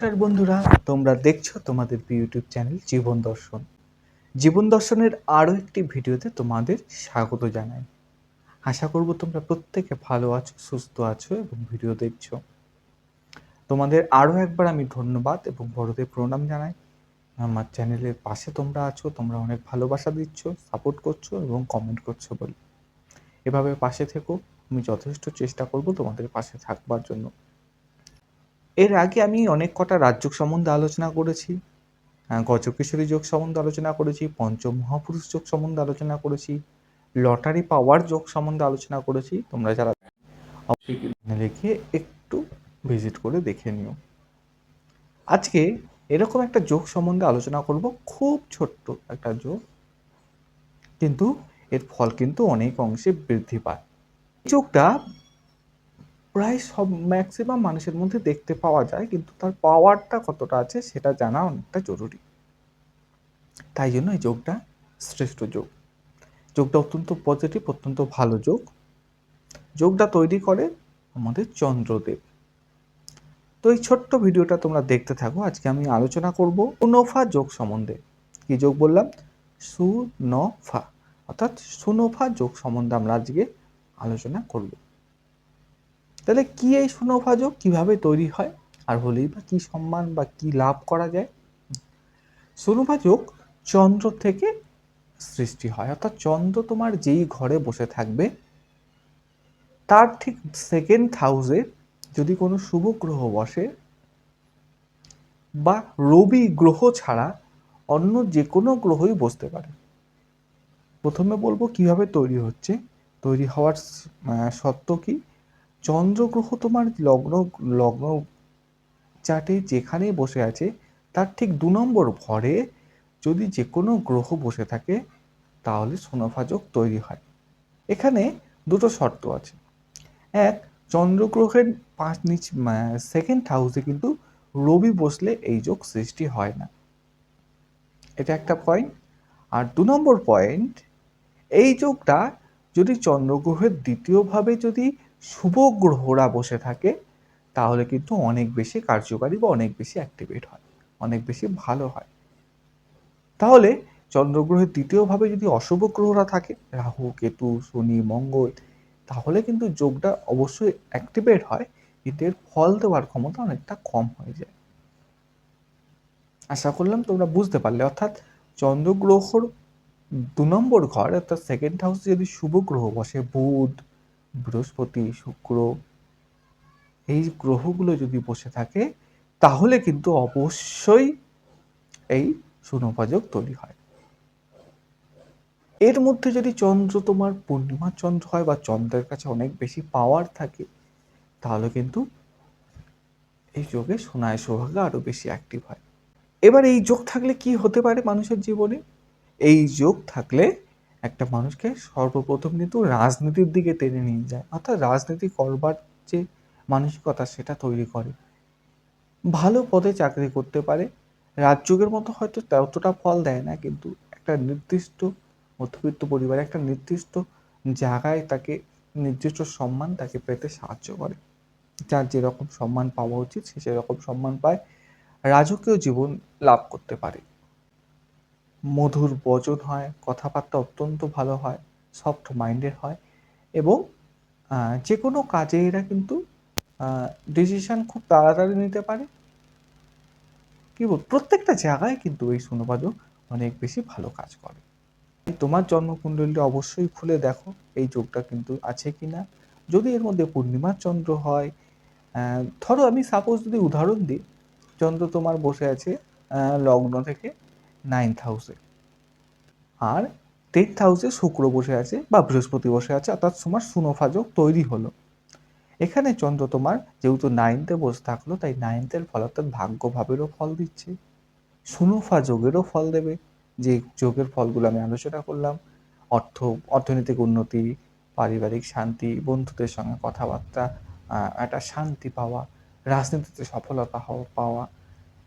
নমস্কার বন্ধুরা, তোমরা দেখছ তোমাদের ইউটিউব চ্যানেল জীবন দর্শন। জীবন দর্শনের আরও একটি ভিডিওতে তোমাদের স্বাগত জানাই। আশা করব তোমরা প্রত্যেকে ভালো আছো, সুস্থ আছো এবং ভিডিও দেখছ। তোমাদের আরও একবার আমি ধন্যবাদ এবং বড়দের প্রণাম জানাই। আমার চ্যানেলের পাশে তোমরা আছো, তোমরা অনেক ভালোবাসা দিচ্ছ, সাপোর্ট করছ এবং কমেন্ট করছ বলে। এভাবে পাশে থেকো, আমি যথেষ্ট চেষ্টা করব তোমাদের পাশে থাকবার জন্য। এর আগে আমি অনেক কটা রাজযোগ সম্বন্ধে আলোচনা করেছি গজকিশোরী যোগ সম্বন্ধে আলোচনা করেছি পঞ্চম মহাপুরুষ যোগ সম্বন্ধে আলোচনা করেছি লটারি পাওয়ার যোগ সম্বন্ধে আলোচনা করেছি তোমরা যারা গিয়ে একটু ভিজিট করে দেখে নিও। আজকে এরকম একটা যোগ সম্বন্ধে আলোচনা করব খুব ছোট্ট একটা যোগ কিন্তু এর ফল কিন্তু অনেক অংশে বৃদ্ধি পায়। এই যোগটা প্রায় সব ম্যাক্সিমাম মানুষের মধ্যে দেখতে পাওয়া যায়, কিন্তু তার পাওয়ারটা কতটা আছে সেটা জানা অনেকটা জরুরি। তাই জন্য এই যোগটা শ্রেষ্ঠ যোগ। যোগটা অত্যন্ত পজিটিভ অত্যন্ত ভালো যোগ। যোগটা তৈরি করে আমাদের চন্দ্রদেব। তো এই ছোট্ট ভিডিওটা তোমরা দেখতে থাকো, আজকে আমি আলোচনা করব সুনোফা যোগ সম্বন্ধে। কি যোগ বললাম? সুনফা। অর্থাৎ সুনোফা যোগ সম্বন্ধে আমরা আজকে আলোচনা করব। তাহলে কি এই সুনভাজক কীভাবে তৈরি হয়? আর হলেই বা কি সম্মান বা কি লাভ করা যায়? সুনভাজক চন্দ্র থেকে সৃষ্টি হয়। অর্থাৎ চন্দ্র তোমার যেই ঘরে বসে থাকবে, তার ঠিক সেকেন্ড হাউসে যদি কোনো শুভ গ্রহ বসে বা রবি গ্রহ ছাড়া অন্য যে কোনো গ্রহই বসতে পারে। প্রথমে বলব কীভাবে তৈরি হচ্ছে? তৈরি হওয়ার সত্য কি? চন্দ্রগ্রহ তোমার লগ্ন লগ্ন চার্টে যেখানেই বসে আছে, তার ঠিক দু নম্বর ঘরে যদি যে কোনো গ্রহ বসে থাকে, তাহলে সোনাফাজক তৈরি হয়। এখানে দুটো শর্ত আছে। এক, চন্দ্রগ্রহের পাঁচ নিচ সেকেন্ড হাউসে কিন্তু রবি বসলে এই যোগ সৃষ্টি হয় না। এটা একটা পয়েন্ট আর দু নম্বর পয়েন্ট এই যোগটা যদি চন্দ্রগ্রহের দ্বিতীয়ভাবে যদি শুভ গ্রহরা বসে থাকে, তাহলে কিন্তু অনেক বেশি কার্যকারী বা অনেক বেশি অ্যাক্টিভেট হয়, অনেক বেশি ভালো হয়। তাহলে চন্দ্রগ্রহের দ্বিতীয়ভাবে যদি অশুভ গ্রহরা থাকে, রাহু, কেতু, শনি, মঙ্গল, তাহলে কিন্তু যোগটা অবশ্যই অ্যাক্টিভেট হয় এর ফল দেওয়ার ক্ষমতা অনেকটা কম হয়ে যায়। আশা করলাম তোমরা বুঝতে পারলে। অর্থাৎ চন্দ্রগ্রহর দু নম্বর ঘর, অর্থাৎ সেকেন্ড হাউসে যদি শুভ গ্রহ বসে, বুধ বৃহস্পতি, শুক্র, এই গ্রহগুলো যদি বসে থাকে, তাহলে কিন্তু অবশ্যই এই সুনপাযোগ তৈরি হয়। এর মধ্যে যদি চন্দ্র তোমার পূর্ণিমা চন্দ্র হয় বা চন্দ্রের কাছে অনেক বেশি পাওয়ার থাকে, তাহলে কিন্তু এই যোগে সোনায় সৌভাগ্য আরও বেশি অ্যাক্টিভ হয়। এবার এই যোগ থাকলে কি হতে পারে মানুষের জীবনে? এই যোগ থাকলে একটা মানুষকে সর্বপ্রথম কিন্তু রাজনীতির দিকে টেনে নিয়ে যায়। অর্থাৎ রাজনীতি করবার যে মানসিকতা, সেটা তৈরি করে। ভালো পদে চাকরি করতে পারে। রাজযোগের মতো হয়তো ততটা ফল দেয় না, কিন্তু একটা নির্দিষ্ট মধ্যবিত্ত পরিবারে, একটা নির্দিষ্ট জায়গায় তাকে নির্দিষ্ট সম্মান তাকে পেতে সাহায্য করে। যার যেরকম সম্মান পাওয়া উচিত, সে সেরকম সম্মান পায়। রাজকীয় জীবন লাভ করতে পারে। মধুর বচন হয়, কথাবার্তা অত্যন্ত ভালো হয় সফট মাইন্ডের হয় এবং যে কোনো কাজে এরা কিন্তু ডিসিশন খুব তাড়াতাড়ি নিতে পারে। কি বল, প্রত্যেকটা জায়গায় কিন্তু এই সুনবাদক অনেক বেশি ভালো কাজ করে। তোমার জন্মকুণ্ডলী অবশ্যই খুলে দেখো, এই যোগটা কিন্তু আছে কি না যদি এর মধ্যে পূর্ণিমার চন্দ্র হয় ধরো আমি সাপোজ যদি উদাহরণ দিই, চন্দ্র তোমার বসে আছে লগ্ন থেকে। নাইন্থ হাউসে। আর টেন্থ হাউসে শুক্র বসে আছে বা বৃহস্পতি বসে আছে, অর্থাৎ তোমার সুনফাযোগ তৈরি হলো। এখানে চন্দ্র তোমার যেহেতু নাইনথে বসে থাকল, তাই নাইনথের ফল অর্থাৎ ভাগ্য ভাবেরও ফল দিচ্ছে। সুনফা যোগেরও ফল দেবে। যে যোগের ফলগুলো আমি আলোচনা করলাম, অর্থ, অর্থনৈতিক উন্নতি, পারিবারিক শান্তি, বন্ধুদের সঙ্গে কথাবার্তা একটা শান্তি পাওয়া, রাজনীতিতে সফলতা পাওয়া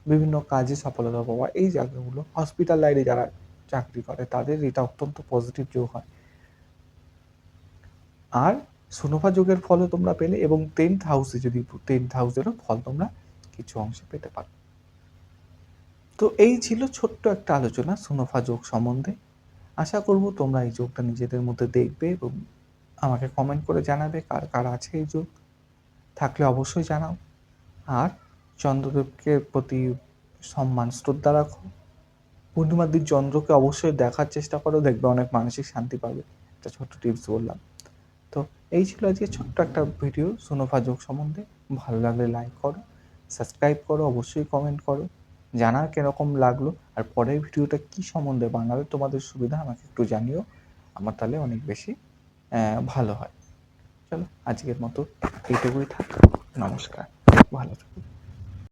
বিভিন্ন কাজে সফলতা পাওয়া এই জায়গাগুলো হসপিটাল লাইনে যারা চাকরি করে, তাদের এটা অত্যন্ত পজিটিভ যোগ হয়। আর সুনফা যোগের ফলও তোমরা পেলে এবং টেন্থ হাউসে যদি টেন্থ হাউসেরও ফল তোমরা কিছু অংশে পেতে পারো। তো এই ছিল ছোট্ট একটা আলোচনা সুনফা যোগ সম্বন্ধে। আশা করব তোমরা এই যোগটা নিজেদের মধ্যে দেখবে এবং আমাকে কমেন্ট করে জানাবে কার কার আছে এই যোগ। থাকলে অবশ্যই জানাও। আর চন্দ্রদেবকে প্রতি সম্মান, শ্রদ্ধা রাখো। পূর্ণিমার দিন চন্দ্রকে অবশ্যই দেখার চেষ্টা করো, দেখবে অনেক মানসিক শান্তি পাবে। একটা ছোট্ট টিপস বললাম। তো এই ছিল আজকে ছোট্ট একটা ভিডিও সুনফা যোগ সম্বন্ধে। ভালো লাগলে লাইক করো সাবস্ক্রাইব করো, অবশ্যই কমেন্ট করো। জানার কীরকম লাগল আর পরের ভিডিওটা কি সম্বন্ধে বানালে তোমাদের সুবিধা আমাকে একটু জানিও। আমার তাহলে অনেক বেশি ভালো হয়। চলো আজকের মতো এইটুকুই থাক। নমস্কার। ভালো থাকো।